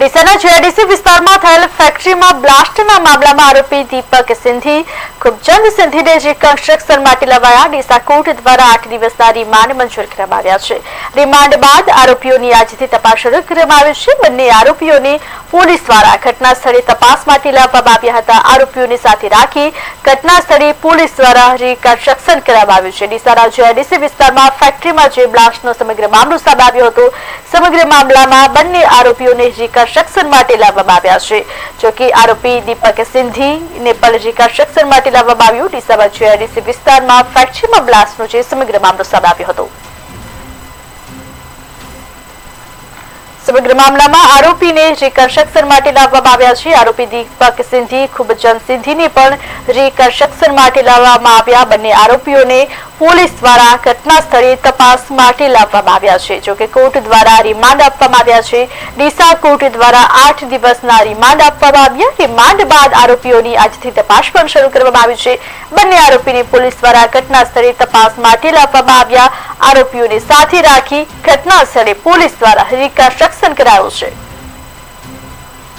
ડીસાના GIDC વિસ્તારમાં થયેલ ફેક્ટરીમાં બ્લાસ્ટના મામલામાં આરોપી દીપક સિંધી ખુબચંદ સિંધીને રિકન્સ્ટ્રક્શન માટે લવાયા, ડીસા કોર્ટ દ્વારા આઠ દિવસના રિમાન્ડ મંજૂર કરવામાં આવ્યા છે. રિમાન્ડ બાદ આરોપીઓની આજથી તપાસ શરૂ કરવામાં આવી છે. બંને આરોપીઓને પોલીસ દ્વારા ઘટના સ્થળે તપાસ માટે લાવવામાં આવ્યા હતા. આરોપીઓને સાથે રાખી ઘટના સ્થળે પોલીસ દ્વારા રિકન્સ્ટ્રક્શન કરવામાં આવ્યું છે. ડીસાના જીઆઈડીસી વિસ્તારમાં ફેક્ટરીમાં જે બ્લાસ્ટનો સમગ્ર મામલો સામે આવ્યો હતો, સમગ્ર મામલામાં બંને આરોપીઓને રિકન્સ્ટ્રક્શન માટે લાવવામાં આવ્યા છે. જોકે આરોપી દીપક સિંધી ને પણ રિકન્સ્ટ્રક્શન માટે લાવવામાં આવ્યું. ડીસામાં જીઆઈડીસી વિસ્તારમાં ફેક્ટરીમાં બ્લાસ્ટનો જે સમગ્ર મામલો સામે આવ્યો હતો. સમગ્ર મામલામાં આરોપીને રિકન્સ્ટ્રક્શન માટે લાવવામાં આવ્યા છે. આરોપી દીપક સિંધી ખુબચંદ સિંધીને પણ રિકન્સ્ટ્રક્શન માટે લાવવામાં આવ્યા. બંને આરોપીઓને પોલીસ દ્વારા ઘટના સ્થળે તપાસ માટે લાવવામાં આવ્યા છે. જોકે કોર્ટ દ્વારા રિમાન્ડ આપવામાં આવ્યા છે. ડીસા કોર્ટ દ્વારા આઠ દિવસના રિમાન્ડ આપવામાં આવ્યા રિમાન્ડ બાદ આરોપીઓની આજથી તપાસ પણ શરૂ કરવામાં આવી છે. બંને આરોપીને પોલીસ દ્વારા ઘટના સ્થળે તપાસ માટે લાવવામાં આવ્યા. આરોપીઓને સાથે રાખી ઘટના સ્થળે પોલીસ દ્વારા રિકન્સ્ટ્રક્શન કરાયું છે.